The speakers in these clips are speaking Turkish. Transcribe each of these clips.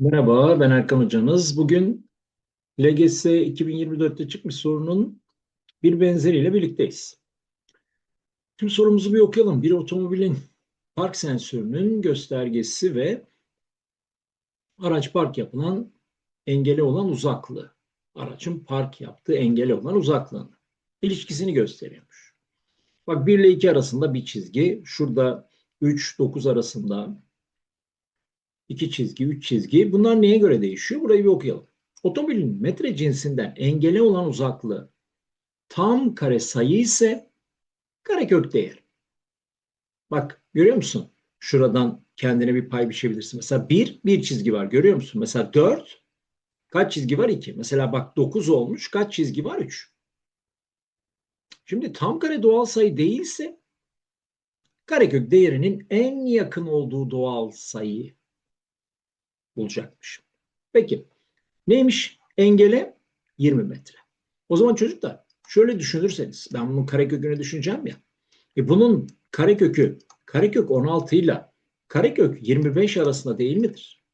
Merhaba, ben Erkan Hocanız. Bugün LGS 2024'te çıkmış sorunun bir benzeriyle birlikteyiz. Tüm sorumuzu bir okuyalım. Bir otomobilin park sensörünün göstergesi ve araç park yapılan engeli olan uzaklığı. Aracın park yaptığı engeli olan uzaklığını. ilişkisini gösteriyormuş. Bak 1 ile 2 arasında bir çizgi. Şurada 3, 9 arasında iki çizgi, üç çizgi. Bunlar neye göre değişiyor? Burayı bir okuyalım. Otomobilin metre cinsinden engele olan uzaklığı tam kare sayı ise karekök değer. Bak görüyor musun? Şuradan kendine bir pay biçebilirsin. Mesela 1, bir çizgi var görüyor musun? Mesela 4, kaç çizgi var? 2. Mesela bak 9 olmuş, kaç çizgi var? 3. Şimdi tam kare doğal sayı değilse karekök değerinin en yakın olduğu doğal sayı bulacakmış. Peki neymiş? Engele 20 metre. O zaman çocuklar şöyle düşünürseniz ben bunun karekökünü düşüneceğim ya. E bunun karekökü karekök 16 ile karekök 25 arasında değil midir?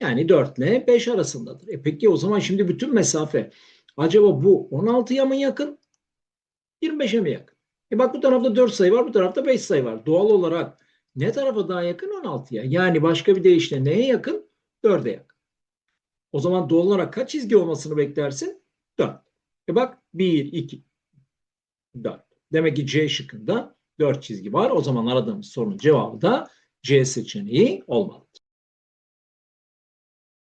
Yani 4 ile 5 arasındadır. E peki o zaman şimdi bütün mesafe acaba bu 16'ya mı yakın? 25'e mi yakın? E bak bu tarafta 4 sayı var, bu tarafta 5 sayı var. Doğal olarak ne tarafa daha yakın? 16'ya. Yani başka bir deyişle neye yakın? 4'e yakın. O zaman doğal olarak kaç çizgi olmasını beklersin? 4. E bak 1, 2, 4. Demek ki C şıkkında 4 çizgi var. O zaman aradığımız sorunun cevabı da C seçeneği olmalıdır.